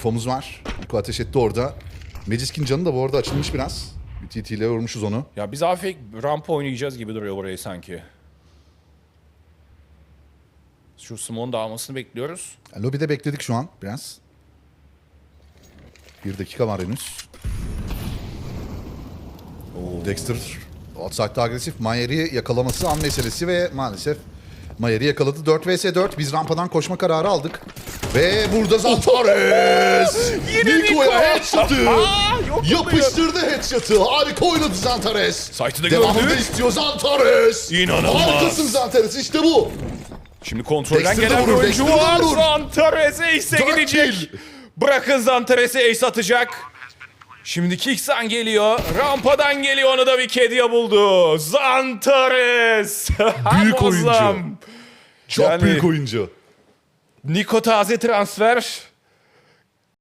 infomuz var. Niko ateş etti orada. Magic'in canı da bu arada açılmış biraz. Bir TT ile vurmuşuz onu. Ya biz afek ramp oynayacağız gibi duruyor burayı sanki. Şu Smoke'un dağılmasını bekliyoruz. Yani lobide bekledik şu an biraz. Bir dakika var henüz. Oo, Dexter outside'da agresif. Mayer'i yakalaması an meselesi ve maalesef Mayer'i yakaladı. 4 vs 4. Biz rampadan koşma kararı aldık. Ve burada Zantares! Yine Niko'ya Niko! headshot'ı! Oluyor. Yapıştırdı headshot'ı. Harika oynadı Zantares. Site'ı da Devamını gördük. istiyor Zantares. İnanılmaz. Harikasın Zantares işte bu. Şimdi kontrolden Dexter de gelen bir vurur, oyuncu var. vurur. Zantares Dört gidecek. kill. Bırakın Zantares'e Ace atacak. Şimdi Kixan geliyor. Rampadan geliyor onu da Wikidia buldu. Zantares. Büyük oyuncu. Muazzam. Çok Yani- büyük oyuncu. Niko taze transfer.